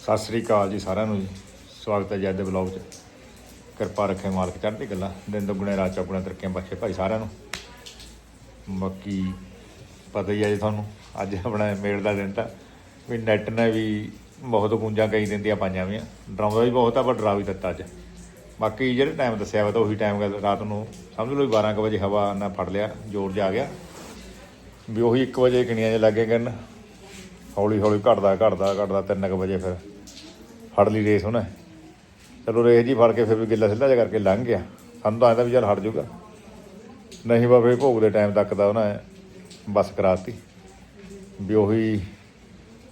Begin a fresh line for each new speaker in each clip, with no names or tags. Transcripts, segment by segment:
ਸਤਿ ਸ੍ਰੀ ਅਕਾਲ ਜੀ ਸਾਰਿਆਂ ਨੂੰ ਜੀ। ਸਵਾਗਤ ਹੈ ਜੀ ਦੇ ਵਲੌਗ 'ਚ। ਕਿਰਪਾ ਰੱਖੇ ਮਾਲਕ ਚੜ੍ਹਦੀ ਗੱਲਾਂ ਦਿਨ ਦੁੱਗਣੇ, ਰਾਤ ਚੌਗੁਣੇ ਤਰੱਕੀਆਂ ਬਖਸ਼ੇ ਭਾਈ ਸਾਰਿਆਂ ਨੂੰ। ਬਾਕੀ ਪਤਾ ਹੀ ਹੈ ਜੀ ਤੁਹਾਨੂੰ, ਅੱਜ ਆਪਣਾ ਮੇਲ ਦਾ ਦਿਨ ਤਾਂ। ਵੀ ਨੈਟ ਨੇ ਵੀ ਬਹੁਤ ਗੂੰਜਾਂ ਕਈ ਦਿੰਦੀਆਂ ਪਾਈਆਂ ਵੀ ਡਰਾਉਂਦਾ ਵੀ ਬਹੁਤ ਆ, ਪਰ ਡਰਾ ਵੀ ਦਿੱਤਾ ਅੱਜ। ਬਾਕੀ ਜਿਹੜਾ ਟਾਈਮ ਦੱਸਿਆ ਵਾ ਤਾਂ ਉਹੀ ਟਾਈਮ ਰਾਤ ਨੂੰ ਸਮਝ ਲਓ ਵੀ 12 ਕੁ ਵਜੇ ਹਵਾ ਨਾ ਫੜ ਲਿਆ, ਜ਼ੋਰ ਜਾ ਗਿਆ। ਵੀ ਉਹੀ 1 ਵਜੇ ਕਿਣੀਆਂ ਜੇ ਲੱਗੇ ਕਰਨ। ਹੌਲੀ ਹੌਲੀ ਘਟਦਾ ਘਟਦਾ ਘਟਦਾ 3 ਵਜੇ ਫਿਰ। ਫੜ ਲਈ ਰੇਸ ਉਹਨੇ ਚਲੋ ਰੇਸ ਜੀ ਫੜ ਕੇ ਫਿਰ ਵੀ ਗਿੱਲਾ ਸਿੱਧਾ ਜਿਹਾ ਕਰਕੇ ਲੰਘ ਗਿਆ। ਸਾਨੂੰ ਤਾਂ ਐਂ ਤਾਂ ਵੀ ਚੱਲ ਹਟ ਜਾਊਗਾ ਨਹੀਂ ਬਾਬੇ ਭੋਗ ਦੇ ਟਾਈਮ ਤੱਕ ਦਾ ਉਹਨੇ ਬੱਸ ਕਰਾਤੀ। ਵੀ ਉਹੀ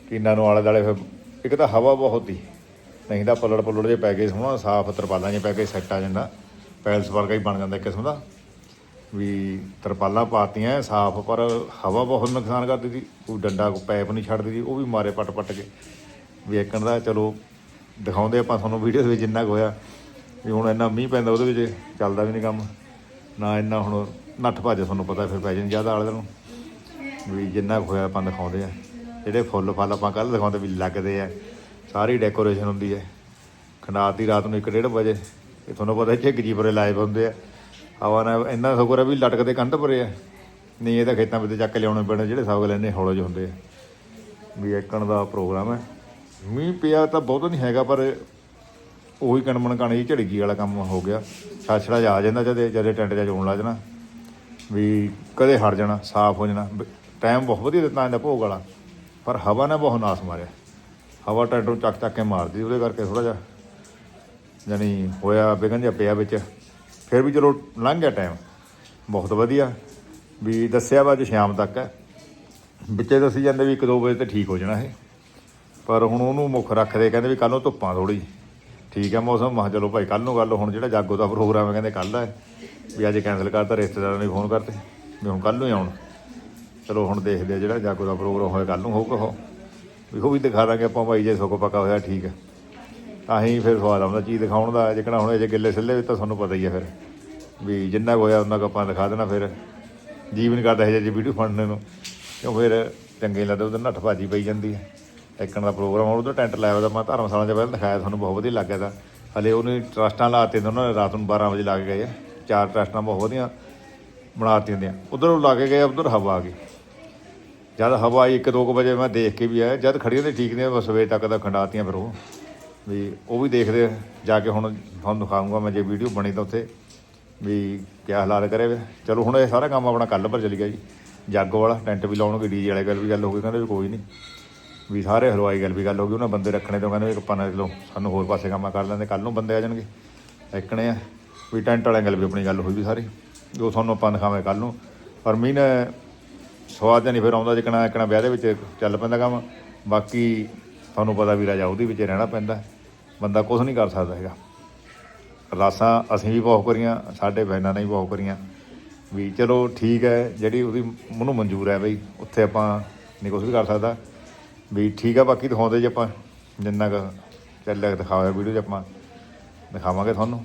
ਕਿਨਾਂ ਨੂੰ ਆਲੇ ਦਾਲੇ ਫਿਰ ਇੱਕ ਤਾਂ ਹਵਾ ਬਹੁਤ ਹੀ ਨਹੀਂ ਤਾਂ ਪੱਲੜ ਪੱਲੜ ਜੇ ਪੈ ਗਏ ਸੋਹਣਾ ਸਾਫ਼ ਤਰਪਾਲਾਂ ਜੇ ਪੈ ਕੇ ਸੈੱਟ ਆ ਜਾਂਦਾ ਪੈਲਸ ਵਰਗਾ ਹੀ ਬਣ ਜਾਂਦਾ ਕਿਸਮ ਦਾ। ਵੀ ਤਰਪਾਲਾਂ ਪਾਤੀਆਂ ਸਾਫ਼, ਪਰ ਹਵਾ ਬਹੁਤ ਨੁਕਸਾਨ ਕਰਦੀ ਸੀ। ਕੋਈ ਡੰਡਾ, ਕੋਈ ਪੈਪ ਨਹੀਂ ਛੱਡਦੀ ਸੀ। ਉਹ ਵੀ ਮਾਰੇ ਪੱਟ ਪੱਟ ਕੇ। ਵੀ ਇੱਕਣ ਦਾ ਚਲੋ ਦਿਖਾਉਂਦੇ ਆਪਾਂ ਤੁਹਾਨੂੰ ਵੀਡੀਓ ਦੇ ਵਿੱਚ ਜਿੰਨਾ ਕੁ ਹੋਇਆ। ਵੀ ਹੁਣ ਇੰਨਾ ਮੀਂਹ ਪੈਂਦਾ ਉਹਦੇ ਵਿੱਚ ਚੱਲਦਾ ਵੀ ਨਹੀਂ ਕੰਮ। ਨਾ ਇੰਨਾ ਹੁਣ ਨੱਠ ਭੱਜ ਤੁਹਾਨੂੰ ਪਤਾ ਫਿਰ ਪੈ ਜਾਣੀ ਜ਼ਿਆਦਾ ਆਲੇ ਨੂੰ। ਵੀ ਜਿੰਨਾ ਕੁ ਹੋਇਆ ਆਪਾਂ ਦਿਖਾਉਂਦੇ ਆ। ਜਿਹੜੇ ਫੁੱਲ ਫਲ ਆਪਾਂ ਕੱਲ ਦਿਖਾਉਂਦੇ ਵੀ ਲੱਗਦੇ ਆ। ਸਾਰੀ ਡੈਕੋਰੇਸ਼ਨ ਹੁੰਦੀ ਹੈ ਖੰਡਾਤੀ ਰਾਤ ਨੂੰ 1:30 ਵਜੇ ਇਹ ਤੁਹਾਨੂੰ ਪਤਾ ਇੱਥੇ ਗਜੀਬਰੇ ਲਾਏ ਹੁੰਦੇ ਆ। ਹਵਾ ਨਾਲ ਇੰਨਾ ਸ਼ੁਕਰ ਆ ਵੀ ਲਟਕਦੇ ਕੰਧ ਪਰੇ ਆ। ਨਹੀਂ, ਇਹ ਤਾਂ ਖੇਤਾਂ ਵਿੱਚ ਚੱਕ ਲਿਆਉਣੇ ਪੈਣੇ ਜਿਹੜੇ ਸਭ ਲੈਣੇ ਹੌਲੇ ਜਿਹੇ ਹੁੰਦੇ ਆ। ਵੀ ਇੱਕਣ ਦਾ ਪ੍ਰੋਗਰਾਮ ਹੈ ਮੀਂਹ ਪਿਆ ਤਾਂ ਬਹੁਤਾ ਨਹੀਂ ਹੈਗਾ, ਪਰ ਉਹੀ ਕਣਮਣ ਕਣੀ ਝੜਗੀ ਵਾਲਾ ਕੰਮ ਹੋ ਗਿਆ। ਛਾਛੜਾ ਜਾ ਆ ਜਾਂਦਾ ਜਦੇ ਜਦੇ ਟੈਂਟ ਜਾ ਚੋਣ ਲੱਗ ਜਾਣਾ, ਵੀ ਕਦੇ ਹਟ ਜਾਣਾ, ਸਾਫ਼ ਹੋ ਜਾਣਾ। ਟਾਈਮ ਬਹੁਤ ਵਧੀਆ ਦਿੱਤਾ ਇਹਦਾ ਭੋਗ ਵਾਲਾ, ਪਰ ਹਵਾ ਨੇ ਬਹੁਤ ਨਾਸ ਮਾਰਿਆ। ਹਵਾ ਟੈਂਟ ਨੂੰ ਚੱਕ ਚੱਕ ਕੇ ਮਾਰਦੀ, ਉਹਦੇ ਕਰਕੇ ਥੋੜਾ ਜਿਹਾ ਜਾਨੀ ਹੋਇਆ ਵਿਗਨ ਜਿਹਾ ਪਿਆ ਵਿੱਚ। ਫਿਰ ਵੀ ਚਲੋ ਲੰਘ ਗਿਆ ਟਾਈਮ। ਬਹੁਤ ਵਧੀਆ। ਵੀ ਦੱਸਿਆ ਵਾ ਅੱਜ ਸ਼ਾਮ ਤੱਕ ਹੈ। ਵਿੱਚੇ ਦੱਸੀ ਜਾਂਦੇ ਵੀ 1-2 ਵਜੇ ਤੇ ਠੀਕ ਹੋ ਜਾਣਾ ਇਹ। ਪਰ ਹੁਣ ਉਹਨੂੰ ਮੁੱਖ ਰੱਖਦੇ ਕਹਿੰਦੇ ਵੀ ਕੱਲ ਨੂੰ ਧੁੱਪਾਂ ਥੋੜੀ ਠੀਕ ਹੈ ਮੌਸਮ, ਮਾ ਚਲੋ ਭਾਈ ਕੱਲ ਨੂੰ ਗੱਲ, ਹੁਣ ਜਿਹੜਾ ਜਾਗੋ ਦਾ ਪ੍ਰੋਗਰਾਮ ਹੈ, ਕਹਿੰਦੇ ਕੱਲ ਹੈ। ਵੀ ਅੱਜ ਕੈਨਸਲ ਕਰਤਾ, ਰਿਸ਼ਤੇਦਾਰਾਂ ਨੇ ਫੋਨ ਕਰਤੇ, ਵੀ ਹੁਣ ਕੱਲ ਨੂੰ ਹੀ ਆਉਣ। ਚਲੋ ਹੁਣ ਦੇਖਦੇ ਆ ਜਿਹੜਾ ਜਾਗੋ ਦਾ ਪ੍ਰੋਗਰਾਮ ਹੋਇਆ ਕੱਲ ਨੂੰ ਹੋਊਗਾ ਉਹ। ਵੀ ਉਹ ਵੀ ਦਿਖਾ ਦਾਂਗੇ ਆਪਾਂ ਭਾਈ, ਜੇ ਸੁੱਕ ਪੱਕਾ ਹੋਇਆ ਠੀਕ ਹੈ। ਤਾਂ ਹੀ ਫਿਰ ਸਵਾਦ ਆਉਂਦਾ, ਚੀਜ਼ ਦਿਖਾਉਣ ਦਾ ਜਿਕਣਾ ਹੁਣ ਜੇ ਗਿੱਲੇ ਸਿੱਲੇ ਵੀ ਤਾਂ ਤੁਹਾਨੂੰ ਪਤਾ ਹੀ ਹੈ ਫਿਰ। ਵੀ ਜਿੰਨਾ ਕੁ ਹੋਇਆ, ਉਹਨਾਂ ਕੁ ਆਪਾਂ ਦਿਖਾ ਦੇਣਾ ਫਿਰ। ਜੀਵ ਨਹੀਂ ਕਰਦਾ ਇਹ ਜਿਹੀ ਵੀਡੀਓ ਫੜਨ ਨੂੰ। ਕਿਉਂ ਫਿਰ ਚੰਗੇ ਲੱਗਦਾ, ਉਹਦੇ ਨੱਠ ਭਾਜੀ ਪਈ ਜਾਂਦੀ ਹੈ। ਟੇਕਣ ਦਾ ਪ੍ਰੋਗਰਾਮ, ਉਹਦਾ ਟੈਂਟ ਲਾਇਆ ਹੋਇਆ ਮੈਂ ਧਰਮਸ਼ਾਲਾ 'ਚ ਪਹਿਲਾਂ ਦਿਖਾਇਆ, ਤੁਹਾਨੂੰ ਬਹੁਤ ਵਧੀਆ ਲੱਗਿਆ ਤਾਂ। ਹਲੇ ਉਹਨੇ ਟਰਸਟਾਂ ਲਾਤੇ ਨੇ ਉਹਨਾਂ ਨੇ, ਰਾਤ ਨੂੰ 12 ਵਜੇ ਲਾ ਕੇ ਗਏ ਆ। ਚਾਰ ਟਰਸਟਾਂ ਬਹੁਤ ਵਧੀਆ ਬਣਾਤੀਆਂ ਹੁੰਦੀਆਂ। ਉਧਰ ਉਹ ਲਾ ਕੇ ਗਏ ਉਧਰ ਹਵਾ ਆ ਗਈ। ਜਦ ਹਵਾ ਆਈ 1-2 ਵਜੇ ਮੈਂ ਦੇਖ ਕੇ ਵੀ ਆਇਆ। ਜਦ ਖੜੀਆਂ ਤੇ ਠੀਕ ਨੇ, ਬਸ ਸਵੇਰ ਤੱਕ ਦਾ ਖੰਡਾਤੀਆਂ ਫਿਰ ਉਹ। ਵੀ ਉਹ ਵੀ ਦੇਖਦੇ ਜਾ ਕੇ ਹੁਣ ਤੁਹਾਨੂੰ ਦਿਖਾਉਂਗਾ ਮੈਂ ਜੇ ਵੀਡੀਓ ਬਣੀ ਤਾਂ ਉੱਥੇ ਵੀ ਕੀ ਹਾਲਾਤ ਕਰੇ ਵੇ। ਚਲੋ ਹੁਣ ਇਹ ਸਾਰਾ ਕੰਮ ਆਪਣਾ ਕੱਲ ਪਰ ਚਲੀ ਗਿਆ ਜੀ। ਜਾਗੋ ਵਾਲਾ, ਟੈਂਟ ਵੀ ਲਾਉਣਗੇ, ਡੀਜੇ ਵਾਲੇ ਗੱਲ ਵੀ ਗੱਲ ਹੋ ਗਈ, ਕਹਿੰਦੇ ਵੀ ਕੋਈ ਨਹੀਂ। ਵੀ ਸਾਰੇ ਹਲਵਾਈ ਗੱਲ ਵੀ ਗੱਲ ਹੋ ਗਈ, ਉਹਨਾਂ ਬੰਦੇ ਰੱਖਣੇ ਤੋਂ ਕਹਿੰਦੇ ਵੀ ਆਪਾਂ ਚਲੋ ਸਾਨੂੰ ਹੋਰ ਪਾਸੇ ਕੰਮਾਂ ਕਰ ਲੈਂਦੇ ਕੱਲ ਨੂੰ ਬੰਦੇ ਆ ਜਾਣਗੇ, ਇੱਕਣੇ ਆ। ਵੀ ਟੈਂਟ ਵਾਲਿਆਂ ਗੱਲ ਵੀ ਆਪਣੀ ਗੱਲ ਹੋਈ ਵੀ ਸਾਰੀ, ਜੋ ਤੁਹਾਨੂੰ ਆਪਾਂ ਦਿਖਾਵੇਂ ਕੱਲ ਨੂੰ। ਪਰ ਮੀਂਹ ਸਵਾਦ ਜਿਹਾ ਨਹੀਂ ਫਿਰ ਆਉਂਦਾ, ਜਿਕਣਾ ਇੱਕਣਾ ਵਿਆਹ ਦੇ ਵਿੱਚ ਚੱਲ ਪੈਂਦਾ ਕੰਮ। ਬਾਕੀ ਤੁਹਾਨੂੰ ਪਤਾ ਵੀ ਰਾਜਾ ਉਹਦੇ ਵਿੱਚ ਰਹਿਣਾ ਪੈਂਦਾ, ਬੰਦਾ ਕੁਝ ਨਹੀਂ ਕਰ ਸਕਦਾ ਹੈਗਾ। ਅਰਦਾਸਾਂ ਅਸੀਂ ਵੀ ਬਹੁਤ ਕਰੀਆਂ ਸਾਡੇ ਬਹਿਨਾਂ ਨੇ ਵੀ ਬਹੁਤ ਕਰੀਆਂ ਵੀ ਚਲੋ ਠੀਕ ਹੈ, ਜਿਹੜੀ ਉਹਦੀ ਮੈਨੂੰ ਮਨਜ਼ੂਰ ਹੈ ਬਈ, ਉੱਥੇ ਆਪਾਂ ਨਹੀਂ ਕੁਝ ਵੀ ਕਰ ਸਕਦਾ। ਵੀ ਠੀਕ ਆ, ਬਾਕੀ ਦਿਖਾਉਂਦੇ ਜੇ ਆਪਾਂ। ਜਿੰਨਾ ਕੁ ਚੱਲਿਆ ਦਿਖਾਇਆ ਵੀਡੀਓ 'ਚ ਆਪਾਂ ਦਿਖਾਵਾਂਗੇ ਤੁਹਾਨੂੰ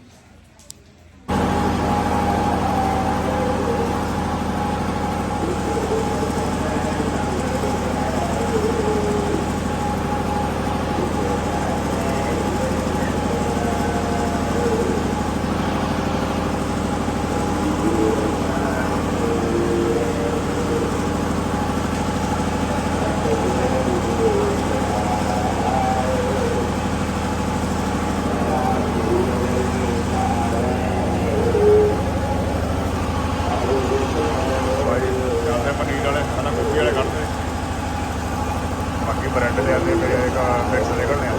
ਭਾਈ ਜਾਂਦੇ ਪਨੀਰ ਵਾਲੇ ਖਾਣਾ ਕੁੱਪੀ ਵਾਲੇ ਕੱਢਦੇ ਬਾਕੀ ਬ੍ਰੈਡ ਦੇ ਆਂਦੇ ਫਿਰ ਇੱਕ ਮਿਕਸ ਨਿਕਲਣੇ ਆ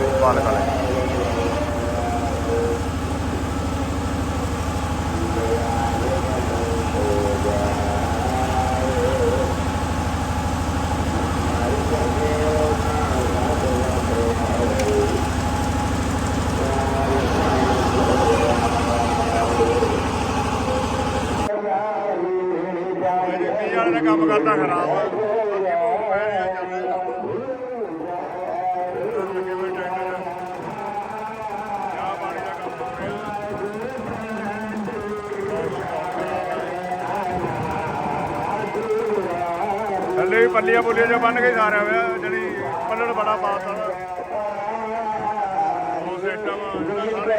ਕੰਮ ਕਰਦਾ ਖਰਾਬ ਪੱਲੀਆਂ ਪੁੱਲੀਆਂ ਜੋ ਬੰਨ ਕੇ ਸਾਰਿਆ ਹੋਇਆ ਜਿਹੜੀ ਪੱਲੜ ਬੜਾ ਪਾਤਾ ਬੈਠਾ ਵਾ ਜਿਹੜਾ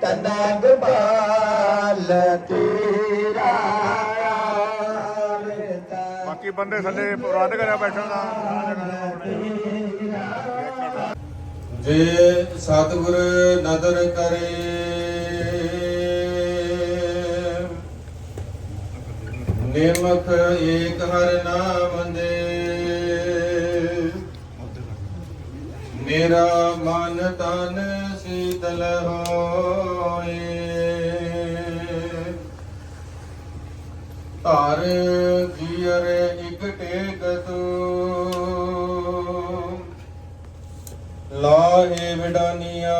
ਤਨਗ ਬਾਲ
ਬੰਦੇ ਥੱਲੇ ਪ੍ਰਬੰਧ ਕਰਿਆ ਬੈਠਣ ਦਾ।
ਜੇ ਸਤਿਗੁਰ ਨਦਰ ਕਰੇ, ਨਿਮਖ ਏਕ ਹਰ ਨਾਮ ਦੇ, ਮੇਰਾ ਮਨ ਤਨ ਸੀਤਲ ਹੋਏ। ਧਰ ਜੀਅਰ ਇਕ ਟੇਕ ਲਾਹੇ ਵਿਡਾਨੀਆਂ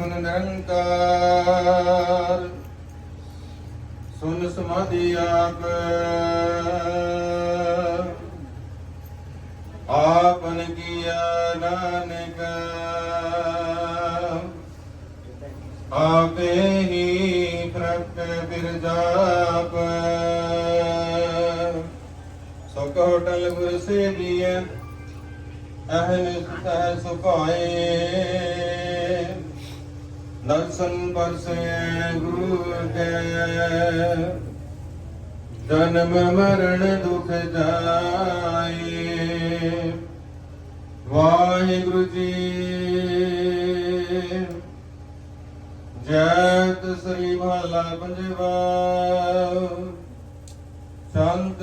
ਸਰਗੁਣ ਨਿਰਗੁਣ ਨਿਰੰਕਾਰ। ਸੁਨ ਸਮਾਧੀ ਆਪ। ਆਪਨ ਕੀਆ ਨਾਨਕ। ਆਪੇ ਹੀ ਪ੍ਰਗਟ ਬਿਰਜਾਪ। ਸੋ ਕਹੋ ਗੁਰ ਸੇਵੀਐ। ਅਹਨ ਸੁਖੈ ਸੁਭਾਏ ਦਰਸ਼ਨ ਪਰਸੇ ਗੁਰੂ ਕੇ। ਜਨਮ ਮਰਨ ਦੁਖ ਜਾਏ। ਵਾਹਿਗੁਰੂ ਜੀ। ਜੈਤ ਸ੍ਰੀ ਮਹਲਾ ਪੰਜਵਾ। ਸ਼ਾਂਤ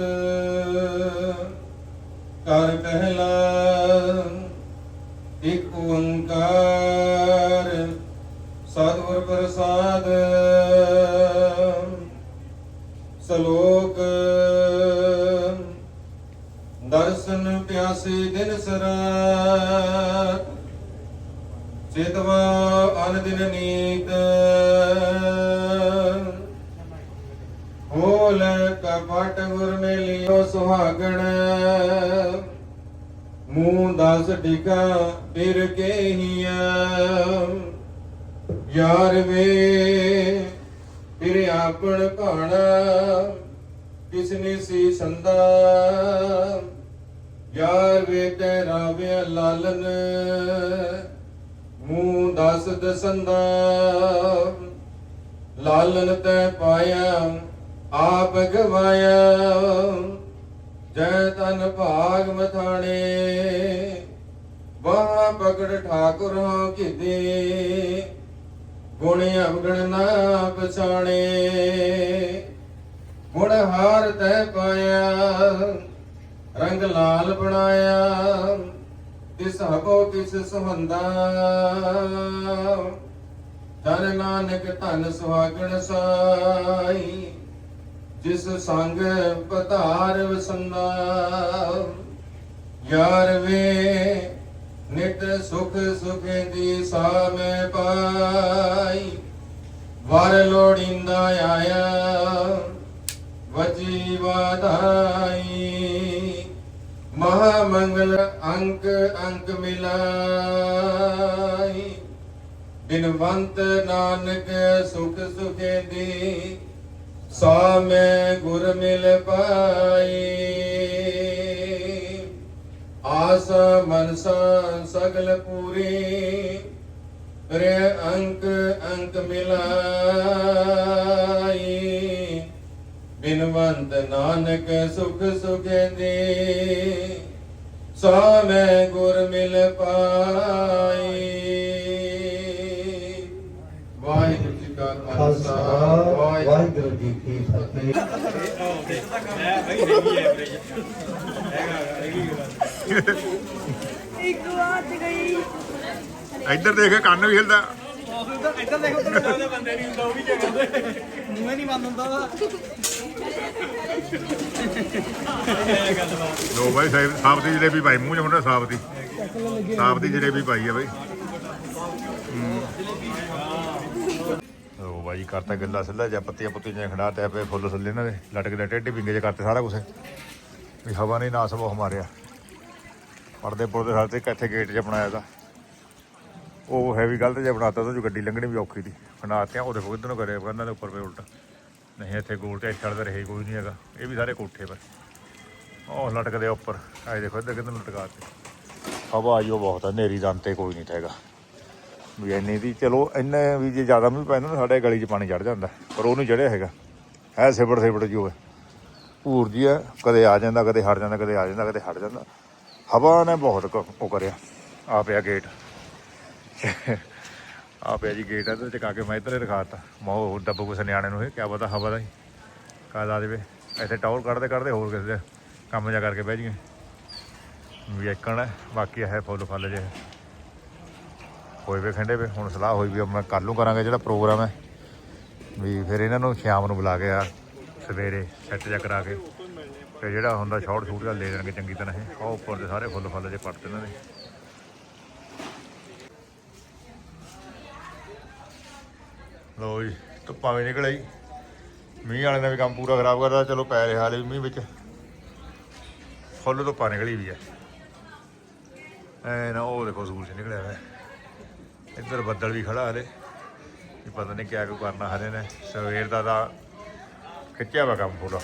ਕਰ ਕਹਿਲਾ ਇਕ ਓੰਕਾਰ। ਸਤਿਗੁਰ ਪ੍ਰਸਾਦ। ਸ਼ਲੋਕ। ਦਰਸ਼ਨ ਪਿਆਸੇ ਦਿਨ ਸਰਾਤ ਚੇਤਵਾ ਅਨ ਦਿਨ ਨੀਤ। ਹੋਲ ਕਪਟ ਗੁਰ ਮੇਲਿਓ ਸੁਹਾਗਣ। ਮੂੰਹ ਦਸ ਟਿਕਾ ਫਿਰ ਕੇ ਯਾਰ ਵੇ, ਤੇਰੇ ਆਪਣ ਭਾਣਾ ਕਿਸਨੇ ਸੀ ਸੰਦਾ? ਯਾਰ ਵੇ, ਤੇਰਾ ਵੇ ਲਾਲਨ ਮੂੰਹ ਦਸ ਦਸੰਦਾ। ਲਾਲਨ ਤੈ ਪਾਇਆ, ਆਪ ਗਵਾਇਆ। ਜੈ ਤਨ ਭਾਗ ਮਥਾਣੇ, ਵਾਹ ਪਕੜ ਠਾਕੁਰ ਹੋ ਕਿਦੇ ਗੁਣ ਅਵਗਣ ਨਾ ਪਛਾਣੇ। ਗੁਣ ਹਾਰ ਤੈ ਪਾਇਆ, ਰੰਗ ਲਾਲ ਬਣਾਇਆ, ਤਿਸ ਹਬੋ ਕਿਸ ਸੁਹੰਦਾ। ਤਨ ਨਾਨਕ ਧਨ ਸੁਹਾਗਣ ਸਾਈ, ਜਿਸ ਸੰਗ ਪਧਾਰ ਵਸੰਦਾ। ਯਾਰ ਵੇ ਨਿਤ ਸੁਖ ਸੁਖੇਂਦੀ ਸਾਮੈ ਪਾਈ ਵਰ ਲੋੜਿੰਦਾ ਆਇਆ, ਵਜੀ ਵਾਧਾਈ। ਮਹਾ ਮੰਗਲ ਅੰਕ ਅੰਕ ਮਿਲਾਈ। ਬਿਨਵੰਤ ਨਾਨਕ ਸੁਖ ਸੁਖੇਂਦੀ ਸਾ ਮੈਂ ਗੁਰ ਮਿਲ ਪਾਈ। ਆਸ ਮਨਸਾ ਸਗਲ ਪੂਰੀ ਰੇ ਅੰਕ ਅੰਕ ਮਿਲਾਈ। ਬਿਨਵੰਤ ਨਾਨਕ ਸੁਖ ਸੁਖੇਂਦੀ ਸਾ ਮੈਂ ਗੁਰ ਮਿਲ ਪਾਈ। ਵਾਹਿਗੁਰੂ ਜੀ ਕਾ ਖਾਲਸਾ
ਖਾਲਸਾ ਵਾਹਿਗੁਰੂ ਜੀ ਕੀ ਫਤਿਹ।
ਇੱਕ ਵਾਰ ਤੇ ਗਈ।
ਇੱਧਰ ਦੇਖ ਕੇ ਕੰਨ ਵੀ ਹਿਲਦਾ।
ਇੱਧਰ ਦੇਖੋ ਤੈਨੂੰ ਲੱਗਦਾ ਬੰਦੇ ਨਹੀਂ ਹੁੰਦਾ ਉਹ ਵੀ ਜਗ੍ਹਾ ਤੇ ਮੂੰਹ ਹੀ ਨਹੀਂ ਬੰਦ ਹੁੰਦਾ ਉਹਦਾ।
ਲੋ ਬਾਈ ਸਾਹਿਬ ਸਾਫ਼ ਦੀ ਜਲੇਬੀ ਭਾਈ ਮੂੰਹ ਚ ਮੁੰਡਾ ਸਾਫ਼ ਦੀ ਸਾਫ਼ ਦੀ ਜਲੇਬੀ ਪਾਈ ਆ ਬਈ। ਉਹ ਬਾਈ ਕਰਤਾ ਗੱਲਾਂ ਸਿੱਲਾ ਜਾਂ ਪੱਤੀਆਂ ਪੁੱਤੀਆਂ ਜਿਹੀਆਂ ਖੜਾ ਤੇ ਪਏ ਫੁੱਲ ਥੱਲੇ ਇਹਨਾਂ ਦੇ। ਲਟਕਦੇ ਟੇਢੇ ਪਿੰਗੇ ਜੇ ਕਰਤੇ ਸਾਰਾ ਕੁਝ ਵੀ ਹਵਾ ਨੇ ਨਾਸ ਬਹੁਤ ਮਾਰਿਆ ਪਰਦੇ ਪੁਰਦੇ ਸਾਰੇ ਤੇ ਇੱਥੇ ਗੇਟ ਜਿਹਾ ਬਣਾਇਆ ਤਾਂ। ਉਹ ਹੈਵੀ ਗਲਤ ਜਿਹਾ ਬਣਾਤਾ ਤਾਂ ਜੋ ਗੱਡੀ ਲੰਘਣੀ ਵੀ ਔਖੀ ਦੀ ਬਣਾਤਿਆਂ, ਉਹ ਦੇਖੋ ਕਿੱਧਰ ਨੂੰ ਕਰਿਆ ਕੰਨਾਂ ਦੇ ਉੱਪਰ ਪੇ ਉਲਟਾ। ਨਹੀਂ, ਇੱਥੇ ਗੋਲ ਤੇ ਚੜਦਾ ਰਹੇ ਕੋਈ ਨਹੀਂ ਹੈਗਾ। ਇਹ ਵੀ ਸਾਰੇ ਕੋਠੇ ਪਰ। ਉਹ ਲਟਕਦੇ ਆ ਉੱਪਰ। ਆਏ ਦੇਖੋ ਇੱਧਰ ਕਿੱਧਰ ਨੂੰ ਲਟਕਾਤੇ ਹਵਾ ਆਈਓ ਬਹੁਤ ਆ ਨੇਰੀ ਦੰਤੇ ਕੋਈ ਨਹੀਂ ਹੈਗਾ। ਵੀ ਇੰਨੀ ਦੀ, ਚਲੋ, ਇੰਨੇ ਵੀ ਜੇ ਜ਼ਿਆਦਾ ਮੀਂਹ ਪੈਂਦਾ ਨਾ ਸਾਡੇ ਗਲੀ 'ਚ ਪਾਣੀ ਚੜ ਜਾਂਦਾ। ਪਰ ਉਹਨੂੰ ਚੜਿਆ ਹੈਗਾ। ਹੈ ਸਿਬੜ ਸਿਬੜ ਜੋ ਹੈ ਭੂਰ ਜੀ ਹੈ ਕਦੇ ਆ ਜਾਂਦਾ, ਕਦੇ ਹਟ ਜਾਂਦਾ, ਕਦੇ ਆ ਜਾਂਦਾ, ਕਦੇ ਹਟ ਜਾਂਦਾ। ਹਵਾ ਨੇ ਬਹੁਤ ਕ- ਉਹ ਕਰਿਆ। ਆ ਪਿਆ ਗੇਟ ਆ ਪਿਆ ਜੀ ਗੇਟ ਇਹਦੇ ਚਕਾ ਕੇ ਮੈਂ ਇੱਧਰ ਰਖਾਤਾ ਮੈਂ ਉਹ ਦੱਬੋ ਕੁਛ ਨਿਆਣੇ ਨੂੰ ਇਹ, ਕਿਆ ਪਤਾ ਹਵਾ ਦਾ ਹੀ। ਕਾਦ ਆ ਦੇਵੇ। ਇੱਥੇ ਟੌਰ ਕੱਢਦੇ ਕੱਢਦੇ ਹੋਰ ਕਿਸੇ ਦੇ ਕੰਮ ਜਾ ਕਰਕੇ ਬਹਿ ਜੀਏ ਵੀ ਇੱਕਣ ਹੈ, ਬਾਕੀ ਹੈ ਫੁੱਲ ਫਲ ਜੇ। ਹੋਏ ਵੇ ਖੰਡੇ ਵੇ, ਹੁਣ ਸਲਾਹ ਹੋਈ ਵੀ ਮੈਂ ਕੱਲ ਨੂੰ ਕਰਾਂਗੇ ਜਿਹੜਾ ਪ੍ਰੋਗਰਾਮ ਹੈ। ਵੀ ਫਿਰ ਇਹਨਾਂ ਨੂੰ ਸ਼ਾਮ ਨੂੰ ਬੁਲਾ ਕੇ ਆ, ਸਵੇਰੇ ਸੈੱਟ ਜਾ ਕਰਾ ਕੇ। ਤੇ ਜਿਹੜਾ ਹੁੰਦਾ ਸ਼ਾਰਟ ਸ਼ੂਟ ਦਾ ਲੈ ਦੇਣਗੇ ਚੰਗੀ ਤਰ੍ਹਾਂ ਇਹ। ਉਹ ਉੱਪਰ ਦੇ ਸਾਰੇ ਫੁੱਲ ਫੁੱਲ ਜੇ ਪੱਟ ਇਹਨਾਂ ਦੇ ਲੋ ਜੀ, ਧੁੱਪਾਂ ਵੀ ਨਿਕਲ ਆਈ ਮੀਂਹ ਵਾਲੇ ਨੇ ਵੀ ਕੰਮ ਪੂਰਾ ਖਰਾਬ ਕਰਦਾ ਚਲੋ ਪੈ ਰਿਹਾ ਹਾਲੇ ਵੀ ਮੀਂਹ ਵਿੱਚ। ਫੁੱਲ ਧੁੱਪਾਂ ਨਿਕਲੀ ਵੀ ਹੈ ਐ ਨਾ ਉਹ ਦੇਖੋ ਸੂਰਜ ਨਿਕਲਿਆ ਹੋਇਆ। ਇੱਧਰ ਬੱਦਲ ਵੀ ਖੜਾ ਹਲੇ। ਵੀ ਪਤਾ ਨਹੀਂ ਕਿਆ ਕੁ ਕਰਨਾ ਹਲੇ ਨੇ। ਸਵੇਰ ਦਾ ਤਾਂ ਖਿੱਚਿਆ ਵਾ ਕੰਮ ਪੂਰਾ।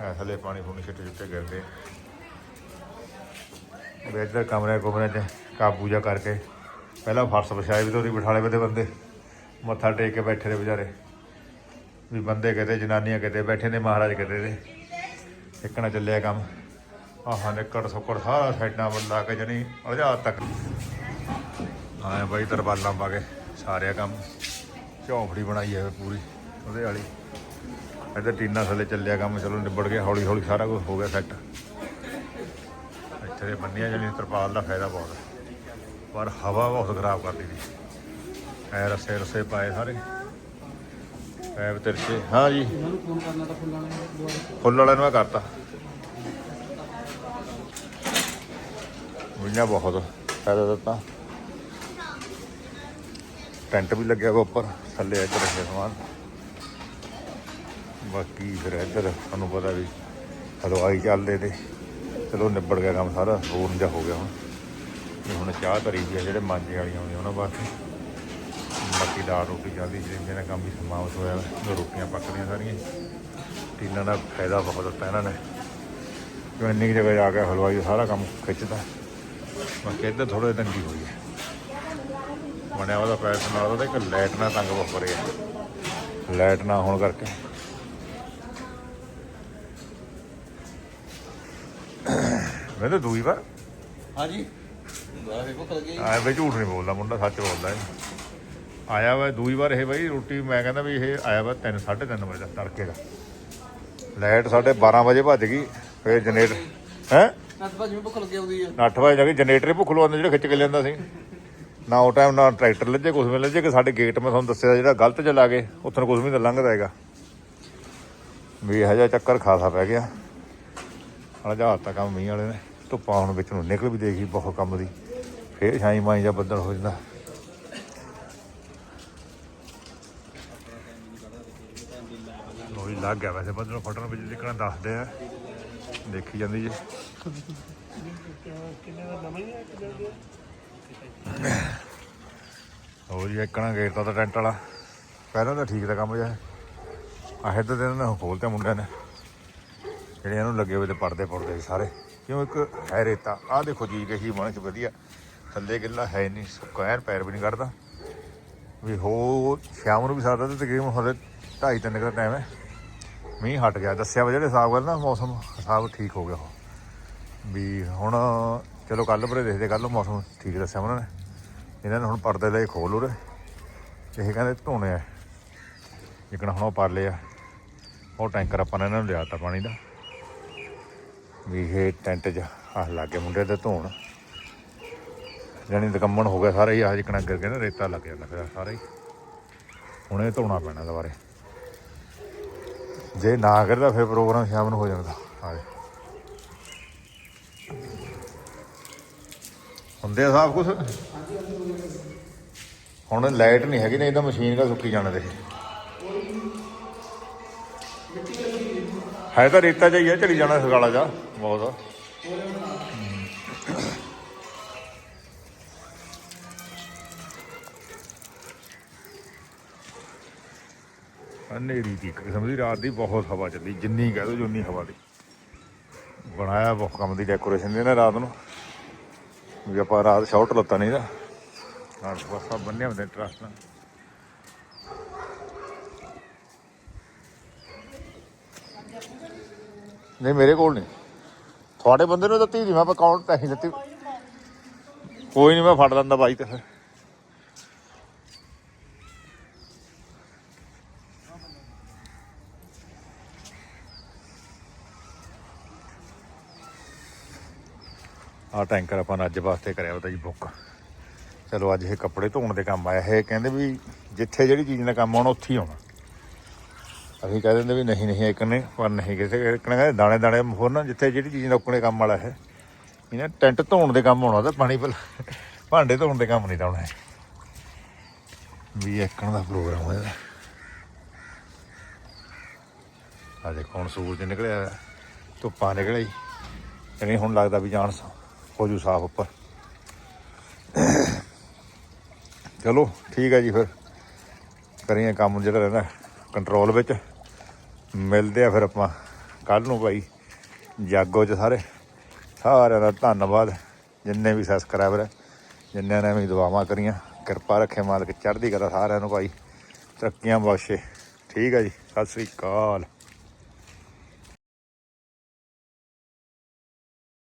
ਐ ਥੱਲੇ ਪਾਣੀ ਪੂਣੀ ਛਿੱਟੇ ਛਿੱਟੇ ਗਿਰਦੇ। ਵੀ ਇੱਧਰ ਕਮਰੇ ਕੁਮਰੇ 'ਚ ਕਾਬੂ ਪੂਜਾ ਕਰਕੇ। ਪਹਿਲਾਂ ਫਰਸ਼ ਵਿਛਾਏ ਵੀ ਤੋਰੀ ਬਿਠਾਲੇ ਵੇ ਬੰਦੇ। ਮੱਥਾ ਟੇਕ ਕੇ ਬੈਠੇ ਦੇ ਵਿਚਾਰੇ। ਵੀ ਬੰਦੇ ਕਿਤੇ, ਜਨਾਨੀਆਂ ਕਿਤੇ ਬੈਠੇ ਨੇ, ਮਹਾਰਾਜ ਕਿਤੇ ਦੇ ਇੱਕਣਾ ਚੱਲਿਆ ਕੰਮ। ਆਹ, ਨਿਕੜ ਸੁੱਕੜ ਸਾਰਾ ਸਾਈਡਾਂ ਵੱਲ ਲਾ ਕੇ ਜਣੀ ਅਜਾ ਤੱਕ। ਆਏ ਬਾਈ ਤਰਬਾਲਾਂ ਪਾ ਕੇ ਸਾਰੇ ਕੰਮ। ਝੌਂਫੜੀ ਬਣਾਈ ਹੈ ਪੂਰੀ, ਉਹਦੇ ਵਾਲੀ। ਇੱਧਰ ਟੀਨਾ ਥੱਲੇ ਚੱਲਿਆ ਕੰਮ, ਚਲੋ ਨਿਬੜ ਗਿਆ, ਹੌਲੀ ਹੌਲੀ ਸਾਰਾ ਕੁਝ ਹੋ ਗਿਆ ਸੈੱਟ ਇੱਥੇ ਦੇ ਬੰਨੀਆਂ ਜਣੀ ਤਰਪਾਲ ਦਾ ਫਾਇਦਾ ਬਹੁਤ ਹੈ। ਪਰ ਹਵਾ ਬਹੁਤ ਖਰਾਬ ਕਰਦੀ ਸੀ। ਐ ਰਸੇ ਰਸੇ ਪਾਏ ਸਾਰੇ। ਐ ਤਿਰਛੇ ਹਾਂ ਜੀ।
ਫੁੱਲ
ਵਾਲਿਆਂ ਨੂੰ ਮੈਂ ਕਰਤਾ। ਮਿਲਿਆ ਬਹੁਤ ਫਾਇਦਾ ਦਿੱਤਾ। ਟੈਂਟ ਵੀ ਲੱਗਿਆ ਵਾ ਉੱਪਰ, ਥੱਲੇ ਇੱਧਰ ਰੱਖਿਆ ਸਮਾਨ। ਬਾਕੀ ਫਿਰ ਇੱਧਰ ਤੁਹਾਨੂੰ ਪਤਾ ਵੀ ਹਲਵਾਈ ਚੱਲਦੇ ਤੇ ਚਲੋ ਨਿਬੜ ਗਿਆ ਕੰਮ ਸਾਰਾ, ਹੋਰ ਜਿਹਾ ਹੋ ਗਿਆ ਹੁਣ। ਵੀ ਹੁਣ ਚਾਹ ਧਰੀ ਵੀ ਆ, ਜਿਹੜੇ ਮਾਂਜੇ ਵਾਲੀਆਂ ਆਉਂਦੀਆਂ ਉਹਨਾਂ ਵਾਸਤੇ। ਬਾਕੀ ਦਾਲ ਰੋਟੀ ਚੱਲਦੀ ਜਿਹੜੇ ਜਿਹਨਾਂ ਕੰਮ ਵੀ ਸਮਾਪਤ ਹੋਇਆ ਵਾ। ਰੋਟੀਆਂ ਪੱਕਦੀਆਂ ਸਾਰੀਆਂ। ਟੀਨਾਂ ਦਾ ਫਾਇਦਾ ਬਹੁਤ ਦਿੱਤਾ ਇਹਨਾਂ ਨੇ। ਕਿਉਂ ਇੰਨੀ ਕੁ ਜਗ੍ਹਾ ਜਾ ਕੇ ਹਲਵਾਈ ਸਾਰਾ ਕੰਮ ਖਿੱਚਦਾ। ਬਾਕੀ ਇੱਧਰ ਥੋੜਾ ਤੰਗੀ ਹੋਈ ਹੈ ਬਣਿਆ ਉਹਦਾ ਪੈਸਾ ਨਾਲ ਉਹਦਾ ਇੱਕ ਲਾਈਟ ਨਾਲ ਤੰਗ ਵਾਪਰਿਆ ਲਾਈਟ ਨਾ ਹੋਣ ਕਰਕੇ। ਮੈਂ ਤਾਂ ਦੂਈ ਵਾਰ।
ਹਾਂਜੀ। ਦੁਆਰੇ ਭੁੱਖ ਲੱਗੀ
ਆਇਆ ਬਈ ਝੂਠ ਨਹੀਂ ਬੋਲਦਾ ਮੁੰਡਾ ਸੱਚ ਬੋਲਦਾ ਹੈ ਆਇਆ ਵਾ ਦੂਈ ਵਾਰ ਇਹ ਬਈ ਰੋਟੀ ਮੈਂ ਕਹਿੰਦਾ ਵੀ ਇਹ ਆਇਆ ਵਾ 3 3:30 ਵਜੇ ਦਾ ਤੜਕੇ ਦਾ। ਲਾਈਟ ਸਾਡੇ 12 ਵਜੇ ਭੱਜ ਗਈ ਫਿਰ ਜਨਰੇਟਰ ਹੈ?
ਨੱਤ ਭਾਜੀ ਭੁੱਖ ਲੱਗੀ ਆਉਂਦੀ ਆ।
8 ਵਜੇ ਜਾ ਕੇ ਜਨਰੇਟਰ ਹੀ ਭੁੱਖ ਲਵਾਉਂਦੇ ਜਿਹੜਾ ਖਿੱਚ ਕੇ ਲੈਂਦਾ ਸੀ। ਨਾ ਉਹ ਟਾਈਮ ਨਾ ਟਰੈਕਟਰ ਲੱਜੇ ਕੁਝ ਵੀ ਲੱਜੇ ਕਿ ਸਾਡੇ ਗੇਟ ਮੈਂ ਤੁਹਾਨੂੰ ਦੱਸਿਆ ਜਿਹੜਾ ਗਲਤ ਜਿਹਾ ਲਾ ਕੇ ਉੱਥੋਂ ਕੁਝ ਵੀ ਤਾਂ ਲੰਘਦਾ ਹੈਗਾ। ਵੀ ਇਹੋ ਜਿਹਾ ਚੱਕਰ ਖਾਸਾ ਪੈ ਗਿਆ। ਹਜ਼ਾਰ ਕੰਮ ਮੀਂਹ ਵਾਲੇ ਨੇ। ਧੁੱਪਾਂ ਹੁਣ ਵਿੱਚ ਨੂੰ ਨਿਕਲ ਵੀ ਦੇਗੀ ਬਹੁਤ ਕੰਮ ਦੀ। ਫੇਰ ਛਾਈ ਮਾਈ ਜਾਂ ਬੱਦਲ ਹੋ ਜਾਂਦਾ। ਲੋਈ ਲੱਗ ਗਿਆ ਵੈਸੇ, ਬੱਦਲ ਫਟਣ ਵਿੱਚ ਨਿਕਲਣ ਦੱਸਦੇ ਆ। ਦੇਖੀ ਜਾਂਦੀ ਜੀ। ਹੋ ਜੀ, ਇੱਕਣਾ ਗੇਟ ਤਾਂ ਟੈਂਟ ਵਾਲਾ। ਪਹਿਲਾਂ ਤਾਂ ਠੀਕ ਦਾ ਕੰਮ ਜਿਹਾ ਆਹ ਇੱਧਰ ਦੇ ਇਹਨਾਂ ਨੇ ਖੋਲਤੇ ਮੁੰਡਿਆਂ ਨੇ। ਜਿਹੜੇ ਇਹਨੂੰ ਲੱਗੇ ਹੋਏ ਤੇ ਪੜਦੇ ਪੜਦੇ ਸੀ ਸਾਰੇ। ਕਿਉਂ ਇੱਕ ਹੈ ਰੇਤਾ? ਆਹ ਦੇਖੋ ਜੀ ਕਹੀ ਮਨ ਚ ਵਧੀਆ। ਥੱਲੇ ਗਿੱਲਾ ਹੈ ਨਹੀਂ, ਸੁੱਕਾ ਐਨ ਪੈਰ ਵੀ ਨਹੀਂ ਕੱਢਦਾ। ਵੀ ਹੋ, ਸ਼ਾਮ ਨੂੰ ਵੀ ਸਾਦਾ ਤੇ ਤਕਰੀਬਨ ਹਲੇ 2:30 ਤਿੰਨ ਦਾ ਟਾਈਮ ਹੈ। ਮੀਂਹ ਹਟ ਗਿਆ। ਦੱਸਿਆ ਵਾ ਜਿਹੜੇ ਹਿਸਾਬ ਨਾਲ ਨਾ ਮੌਸਮ ਹਿਸਾਬ ਠੀਕ ਹੋ ਗਿਆ। ਉਹ ਵੀ ਹੁਣ ਚਲੋ ਕੱਲ ਭਰੇ ਦੇਖਦੇ ਕੱਲ ਮੌਸਮ ਠੀਕ ਦੱਸਿਆ ਉਹਨਾਂ ਨੇ। ਇਹਨਾਂ ਨੇ ਹੁਣ ਪਰਦੇ ਲਈ ਖੋਲ ਉਰੇ। ਇਹ ਕਹਿੰਦੇ ਧੋਣੇ ਆ। ਜਿਕਣ ਹੁਣ ਉਹ ਪਰ ਲਿਆ ਉਹ ਟੈਂਕਰ ਆਪਾਂ ਨੇ ਇਹਨਾਂ ਨੂੰ ਲਿਆਤਾ ਪਾਣੀ ਦਾ। ਵੀ ਇਹ ਟੈਂਟ 'ਚ ਆਹ ਲਾਗੇ ਮੁੰਡੇ ਤੇ ਧੋਣ। ਜਾਣੀ ਦਕੰਮਣ ਹੋ ਗਿਆ ਸਾਰਾ ਹੀ, ਆਹ ਜਿਕਣ ਅੱਗੇ ਨਾ ਰੇਤਾ ਲੱਗ ਜਾਂਦਾ ਫਿਰ ਸਾਰਾ ਹੀ। ਹੁਣ ਇਹ ਧੋਣਾ ਪੈਣਾ ਦੁਬਾਰੇ। ਜੇ ਨਾ ਕਰਦਾ ਫਿਰ ਪ੍ਰੋਗਰਾਮ ਸ਼ਾਮ ਨੂੰ ਹੋ ਜਾਂਦਾ ਹਾਂ ਹੁੰਦੇ ਆ ਸਾਫ਼ ਕੁਛ। ਹੁਣ ਲਾਈਟ ਨਹੀਂ ਹੈਗੀ, ਨਹੀਂ ਤਾਂ ਮਸ਼ੀਨ ਦਾ ਸੁੱਕੀ ਜਾਣਾ ਦੇ ਹੈ ਤਾਂ ਰੇਤਾ ਜਾਈਏ ਚਲੀ ਜਾਣਾ ਸਗਾਲਾ ਜਾ। ਬਹੁਤ ਹਨੇਰੀ ਦੀ ਕਿਸਮ ਦੀ ਰਾਤ ਦੀ ਬਹੁਤ ਹਵਾ ਚੱਲੀ ਜਿੰਨੀ ਕਹਿ ਦੋ ਉਨੀ ਹਵਾ ਦੀ ਬਣਾਇਆ ਬਹੁਤ ਕੰਮ ਦੀ ਡੈਕੋਰੇਸ਼ਨ ਦੇ ਨਾ ਰਾਤ ਨੂੰ। ਵੀ ਆਪਾਂ ਰਾਤ ਸ਼ਾਰਟ ਲੱਤਾ ਨਹੀਂ ਨਾ। ਹਾਂ ਬਸ ਆ ਬੰਨੇ ਹੁੰਦੇ ਟਰਸਟ ਨਾਲ। ਨਹੀਂ, ਮੇਰੇ ਕੋਲ ਨਹੀਂ ਤੁਹਾਡੇ ਬੰਦੇ ਨੂੰ ਦਿੱਤੀ ਨਹੀਂ ਮੈਂ ਅਕਾਊਂਟ ਪੈਸੇ ਦਿੱਤੀ। ਕੋਈ ਨਹੀਂ, ਮੈਂ ਫੜ ਲੈਂਦਾ ਬਾਈ ਤੇ ਫਿਰ। ਆ ਟੈਂਕਰ ਆਪਾਂ ਅੱਜ ਵਾਸਤੇ ਕਰਿਆ ਉਹਦਾ ਜੀ ਬੁੱਕ ਚਲੋ ਅੱਜ ਇਹ ਕੱਪੜੇ ਧੋਣ ਦੇ ਕੰਮ ਆਇਆ। ਇਹ ਕਹਿੰਦੇ ਵੀ ਜਿੱਥੇ ਜਿਹੜੀ ਚੀਜ਼ ਦਾ ਕੰਮ ਆਉਣਾ, ਉੱਥੇ ਹੀ ਆਉਣਾ। ਅਸੀਂ ਕਹਿ ਦਿੰਦੇ ਵੀ ਨਹੀਂ ਨਹੀਂ ਇੱਕ ਨੇ, ਪਰ ਨਹੀਂ ਕਿਸੇ ਇੱਕ ਨੇ ਕਹਿੰਦੇ ਦਾਣੇ ਦਾਣੇ ਹੋਰ ਨਾ, ਜਿੱਥੇ ਜਿਹੜੀ ਚੀਜ਼ ਨੌਕਣੇ ਕੰਮ ਵਾਲਾ ਹੈ। ਇਹਨਾਂ ਟੈਂਟ ਧੋਣ ਦੇ ਕੰਮ ਆਉਣਾ ਤਾਂ ਪਾਣੀ ਭਲ ਭਾਂਡੇ ਧੋਣ ਦੇ ਕੰਮ ਨਹੀਂ ਤਾਂ ਆਉਣਾ ਵੀ ਇੱਕਣ ਦਾ ਪ੍ਰੋਗਰਾਮ ਹੈ। ਆ ਦੇਖੋ, ਹੁਣ ਸੂਰਜ ਨਿਕਲਿਆ, ਧੁੱਪਾਂ ਨਿਕਲ ਆਈ ਨਹੀਂ ਹੁਣ ਲੱਗਦਾ ਵੀ ਜਾਣ ਹੋ ਜੂ ਸਾਫ਼ ਉੱਪਰ। ਚਲੋ, ਠੀਕ ਹੈ ਜੀ ਫਿਰ। ਕਰੀਏ ਕੰਮ ਜਿਹੜਾ ਰਹਿੰਦਾ ਕੰਟਰੋਲ ਵਿੱਚ। ਮਿਲਦੇ ਆ ਫਿਰ ਆਪਾਂ। ਕੱਲ ਨੂੰ ਭਾਈ ਜਾਗੋ ਚ ਸਾਰੇ। ਸਾਰਿਆਂ ਦਾ ਧੰਨਵਾਦ। ਜਿੰਨੇ ਵੀ ਸਬਸਕ੍ਰਾਈਬਰ ਹੈ ਜਿੰਨਿਆਂ ਨੇ ਵੀ ਦੁਆਵਾਂ ਕਰੀਆਂ, ਕਿਰਪਾ ਰੱਖੇ ਮਾਲਕ। ਚੜ੍ਹਦੀ ਕਲਾ ਸਾਰਿਆਂ ਨੂੰ ਭਾਈ ਤਰੱਕੀਆਂ ਬਖਸ਼ੇ। ਠੀਕ ਹੈ ਜੀ। ਸਤਿ ਸ੍ਰੀ ਅਕਾਲ।